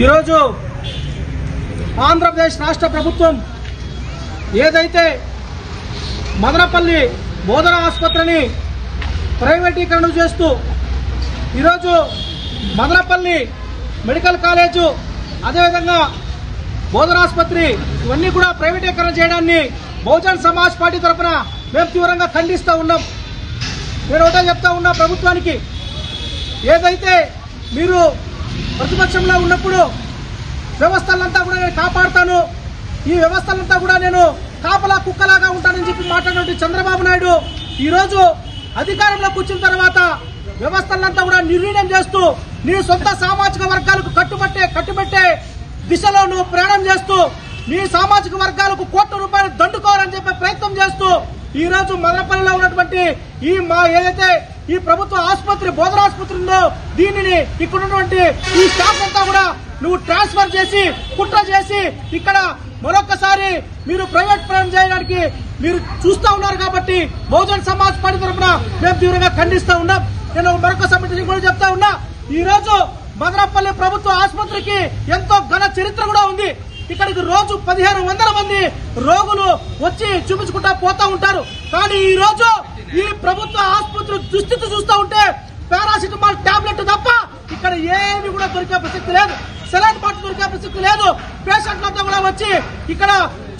ఈరోజు ఆంధ్రప్రదేశ్ రాష్ట్ర ప్రభుత్వం ఏదైతే మదనపల్లి బోధన ఆసుపత్రిని ప్రైవేటీకరణ చేస్తూ ఈరోజు మదనపల్లి మెడికల్ కాలేజు అదేవిధంగా బోధనాసుపత్రి ఇవన్నీ కూడా ప్రైవేటీకరణ చేయడాన్ని బహుజన్ సమాజ్ పార్టీ తరఫున మేము తీవ్రంగా ఖండిస్తూ ఉన్నాం. నేను ఒకటే చెప్తా ఉన్నా ప్రభుత్వానికి. ఏదైతే మీరు ప్రతిపక్షంలో ఉన్నప్పుడు వ్యవస్థలంతా కూడా నేను కాపాడుతాను. ఈ వ్యవస్థలంతా కూడా నేను కాపలా కుక్కలాగా ఉంటానని చెప్పి మాట్లాడినటువంటి చంద్రబాబు నాయుడు ఈరోజు అధికారంలో కూర్చున్న తర్వాత వ్యవస్థలంతా కూడా నిర్వీర్యం చేస్తూ నీ సొంత సామాజిక వర్గాలకు కట్టుబట్టే కట్టుబట్టే దిశలో నువ్వు ప్రయాణం చేస్తూ నీ సామాజిక వర్గాలకు కోట్ల రూపాయలు దండుకోవాలని చెప్పే ప్రయత్నం చేస్తూ ఈ రోజు మదనపల్లిలో ఉన్నటువంటి ఈ మా ఏదైతే ఈ ప్రభుత్వ ఆసుపత్రి బోధన ఆసుపత్రి ఉందో దీనిని ఇక్కడ ఉన్నటువంటి ఈ స్టాఫ్ అంతా కూడా నువ్వు ట్రాన్స్ఫర్ చేసి కుట్ర చేసి ఇక్కడ మరొకసారి మీరు ప్రైవేట్ ప్రయాణం చేయడానికి మీరు చూస్తా ఉన్నారు కాబట్టి బహుజన్ సమాజ్ పార్టీ తరఫున మేము తీవ్రంగా ఖండిస్తా ఉన్నాం. నేను మరొక సమితిని కూడా చెప్తా ఉన్నా. ఈ రోజు మదనపల్లి ప్రభుత్వ ఆసుపత్రికి ఎంతో ఘన చరిత్ర కూడా ఉంది. ఇక్కడికి రోజు పదిహేను వందల మంది రోగులు వచ్చి చూపించుకుంటా పోతా ఉంటారు. కానీ ఈ రోజు ఈ ప్రభుత్వ ఆసుపత్రి దుస్థితి చూస్తూ ఉంటే పారాసిటమాల్ టాబ్లెట్ తప్ప ఇక్కడ ఏమి కూడా దొరికే ప్రసక్తి లేదు. సెలైన్ బాటిల్ దొరికే ప్రసక్తి లేదు. పేషెంట్లంతా కూడా వచ్చి ఇక్కడ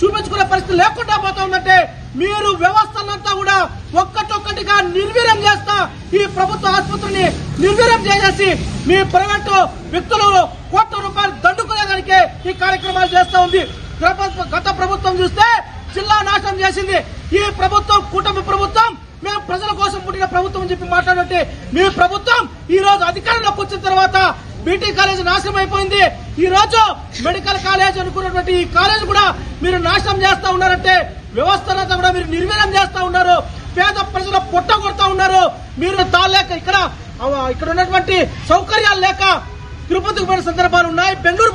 చూపించుకునే పరిస్థితి లేకుండా పోతా ఉందంటే మీరు వ్యవస్థలంతా కూడా ఒక్కటొక్కటిగా నిర్వీర్యం చేస్తా ఈ ప్రభుత్వ ఆసుపత్రిని నిర్వీర్యం చేసేసి మీ ప్రైవేటు వ్యక్తులు కోట్ల రూపాయలు దండుకునేదానికే ఈ కార్యక్రమాలు చేస్తా ఉంది. గత ప్రభుత్వం చూస్తే జిల్లా నాశనం చేసింది. ఈ ప్రభుత్వం కూటమి ప్రభుత్వం పుట్టిన ప్రభుత్వం అని చెప్పి మాట్లాడంటే మీ ప్రభుత్వం ఈ రోజు అధికారంలోకి వచ్చిన తర్వాత బీటీ కాలేజ్ నాశనం అయిపోయింది. ఈ రోజు మెడికల్ కాలేజ్ అనుకున్నటువంటి ఈ కాలేజ్ కూడా మీరు నాశనం చేస్తా ఉన్నారంటే వ్యవస్థలంతా కూడా మీరు నిర్వీర్యం చేస్తా ఉన్నారు. పేద ప్రజల పొట్ట కొడతా ఉన్నారు. మీరు తాలేక ఇక్కడ ఇక్కడ ఉన్నటువంటి సౌకర్యాలు లేక తిరుపతికి పోయిన సందర్భాలు ఉన్నాయి. బెంగళూరు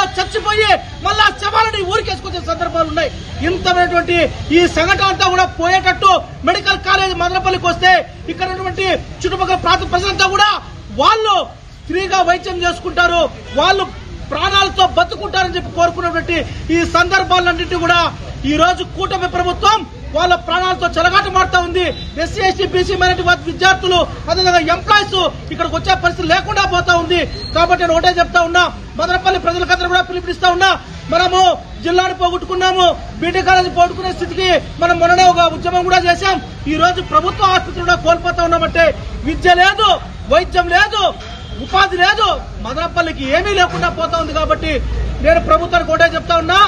మళ్ళా చచ్చిపోయి మళ్ళా శవాలని ఊరికేసుకొచ్చే సందర్భాలు ఉన్నాయి ఇంతమైనటువంటి ఈ సంఘటన అంతా కూడా పోయేటట్టు మెడికల్ కాలేజ్ మదనపల్లికి వస్తే ఇక్కడ ఉన్నటువంటి చుట్టుపక్కల ప్రాంత ప్రజలంతా కూడా వాళ్ళు స్త్రీగా వైద్యం చేసుకుంటారు వాళ్ళు ప్రాణాలతో బతుకుంటారని చెప్పి కోరుకున్నటువంటి ఈ సందర్భాలన్నింటినీ కూడా ఈ రోజు కూటమి ప్రభుత్వం వాళ్ళ ప్రాణాలతో చెలగాటమాడుతూ ఉంది. ఎస్సీ ఎస్టీ బీసీ మైనార్టీ విద్యార్థులు అదేవిధంగా ఎంప్లాయీస్ ఇక్కడికి వచ్చే పరిస్థితి లేకుండా పోతా ఉంది. కాబట్టి నేను ఒకటే చెప్తా ఉన్నా మదనపల్లి ప్రజలకందరూ కూడా పిలుపునిస్తా ఉన్నా మనము జిల్లాను పోగొట్టుకున్నాము బీటీ కాలేజీ పోగొట్టుకునే స్థితికి మనం మొన్ననే ఒక ఉద్యమం కూడా చేశాం. ఈ రోజు ప్రభుత్వ ఆసుపత్రి కూడా కోల్పోతా ఉన్నామంటే విద్య లేదు వైద్యం లేదు ఉపాధి లేదు మదనపల్లికి ఏమీ లేకుండా పోతా ఉంది కాబట్టి నేను ప్రభుత్వానికి ఒకటే చెప్తా ఉన్నా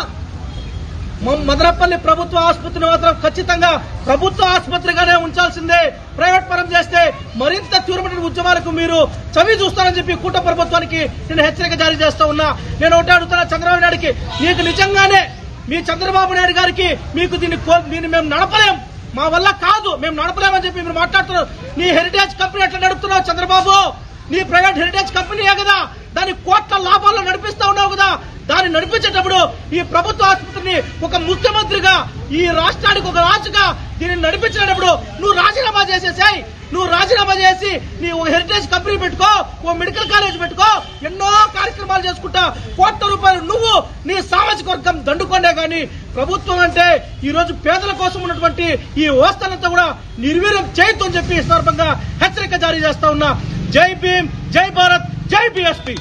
మదనపల్లి ప్రభుత్వ ఆసుపత్రిని మాత్రం ఖచ్చితంగా ప్రభుత్వ ఆసుపత్రిగానే ఉంచాల్సిందే. ప్రైవేట్ పరం చేస్తే మరింత తీవ్రమైన ఉద్యమాలకు మీరు చవి చూస్తారని చెప్పి కూట ప్రభుత్వానికి నేను హెచ్చరిక జారీ చేస్తా ఉన్నా. నేను ఒకటే అడుగుతున్నా చంద్రబాబు నాయుడికి మీకు నిజంగానే మీ చంద్రబాబు నాయుడు గారికి మీకు దీన్ని కో- దీన్ని మేము నడపలేం. మా వల్ల కాదు మేము నడపలేమని చెప్పి మీరు మాట్లాడుతున్నారు. నీ హెరిటేజ్ కంపెనీ ఎట్లా నడుపుతున్నావు చంద్రబాబు? నీ ప్రైవేట్ హెరిటేజ్ కంపెనీయే కదా? దాని కోట్ల లాభాలు నడిపించేటప్పుడు ఈ ప్రభుత్వ ఆసుపత్రిని ఒక ముఖ్యమంత్రిగా ఈ రాష్ట్రానికి ఒక రాజుగా దీన్ని నడిపించేటప్పుడు నువ్వు రాజీనామా చేసేసాయి. నువ్వు రాజీనామా చేసి నీ ఓ హెరిటేజ్ కంపెనీ పెట్టుకో ఓ మెడికల్ కాలేజ్ పెట్టుకో ఎన్నో కార్యక్రమాలు చేసుకుంటా కోట్ల రూపాయలు నువ్వు నీ సామాజిక వర్గం దండుకోనే కానీ ప్రభుత్వం అంటే ఈ రోజు పేదల కోసం ఉన్నటువంటి ఈ వ్యవస్థలంతా కూడా నిర్వీర్యం చేయొద్దు అని చెప్పి ఈ సందర్భంగా హెచ్చరిక జారీ చేస్తా ఉన్నా. జై భీమ్ జై భారత్ జై బీఎస్పీ.